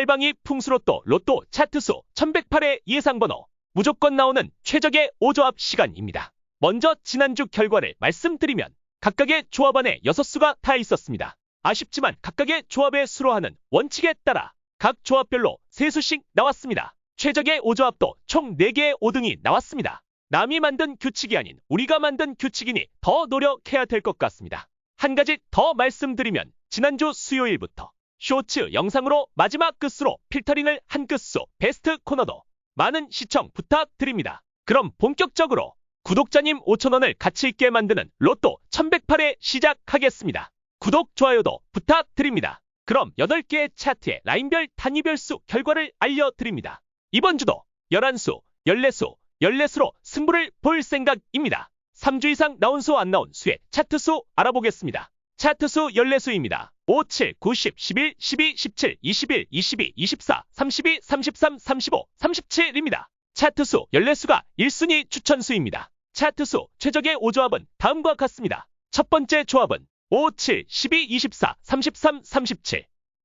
팔방이 풍수로또 로또 차트수 1108의 예상번호 무조건 나오는 최적의 5조합 시간입니다. 먼저 지난주 결과를 말씀드리면 각각의 조합 안에 6수가 다 있었습니다. 아쉽지만 각각의 조합의 수로 하는 원칙에 따라 각 조합별로 3수씩 나왔습니다. 최적의 5조합도 총 4개의 5등이 나왔습니다. 남이 만든 규칙이 아닌 우리가 만든 규칙이니 더 노력해야 될 것 같습니다. 한 가지 더 말씀드리면 지난주 수요일부터 쇼츠 영상으로 마지막 끝으로 필터링을 한 끝수 베스트 코너도 많은 시청 부탁드립니다. 그럼 본격적으로 구독자님 5천원을 가치 있게 만드는 로또 1108회 시작하겠습니다. 구독, 좋아요도 부탁드립니다. 그럼 8개의 차트의 라인별 단위별 수 결과를 알려드립니다. 이번 주도 11수, 14수, 14수로 승부를 볼 생각입니다. 3주 이상 나온 수 안 나온 수의 차트 수 알아보겠습니다. 차트 수 14수입니다. 5, 7, 9, 10, 11, 12, 17, 21, 22, 24, 32, 33, 35, 37입니다. 차트 수 14수가 1순위 추천수입니다. 차트 수 최적의 5조합은 다음과 같습니다. 첫 번째 조합은 5, 7, 12, 24, 33, 37.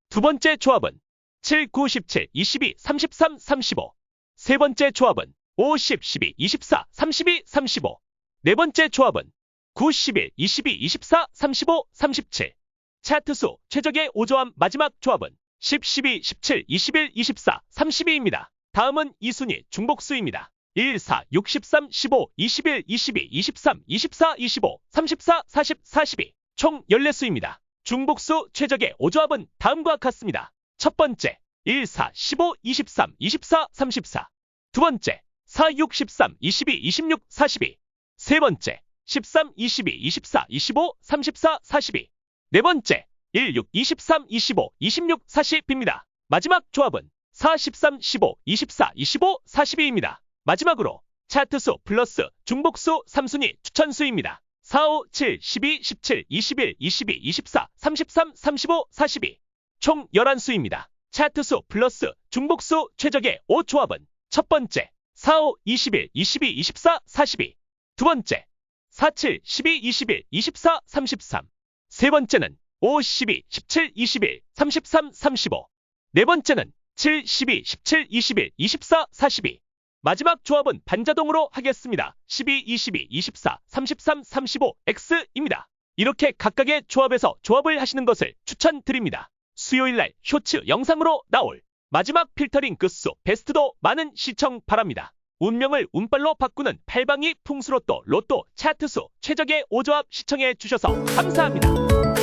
두 번째 조합은 7, 9, 17, 22, 33, 35. 세 번째 조합은 5, 10, 12, 24, 32, 35. 네 번째 조합은 9, 11, 22, 24, 35, 37. 차트 수 최적의 5조합 마지막 조합은 10, 12, 17, 21, 24, 32입니다. 다음은 2순위 중복수입니다. 1, 4, 6, 13, 15, 21, 22, 23, 24, 25, 34, 40, 42. 총 14수입니다. 중복수 최적의 5조합은 다음과 같습니다. 첫 번째 1, 4, 15, 23, 24, 34. 두 번째 4, 6, 13, 22, 26, 42. 세 번째 13, 22, 24, 25, 34, 42. 네 번째 1, 6, 23, 25, 26, 40입니다. 마지막 조합은 4, 13, 15, 24, 25, 42입니다. 마지막으로 차트수 플러스 중복수 3순위 추천수입니다. 4, 5, 7, 12, 17, 21, 22, 24, 33, 35, 42. 총 11수입니다. 차트수 플러스 중복수 최적의 5조합은 첫 번째 4, 5, 21, 22, 24, 42. 두 번째 4, 7, 12, 21, 24, 33. 세 번째는 5, 12, 17, 21, 33, 35. 네 번째는 7, 12, 17, 21, 24, 42. 마지막 조합은 반자동으로 하겠습니다. 12, 22, 24, 33, 35, X입니다. 이렇게 각각의 조합에서 조합을 하시는 것을 추천드립니다. 수요일날 쇼츠 영상으로 나올 마지막 필터링 끝수 베스트도 많은 시청 바랍니다. 운명을 운빨로 바꾸는 팔방이 풍수로또 로또 차트수 최적의 5조합 시청해 주셔서 감사합니다.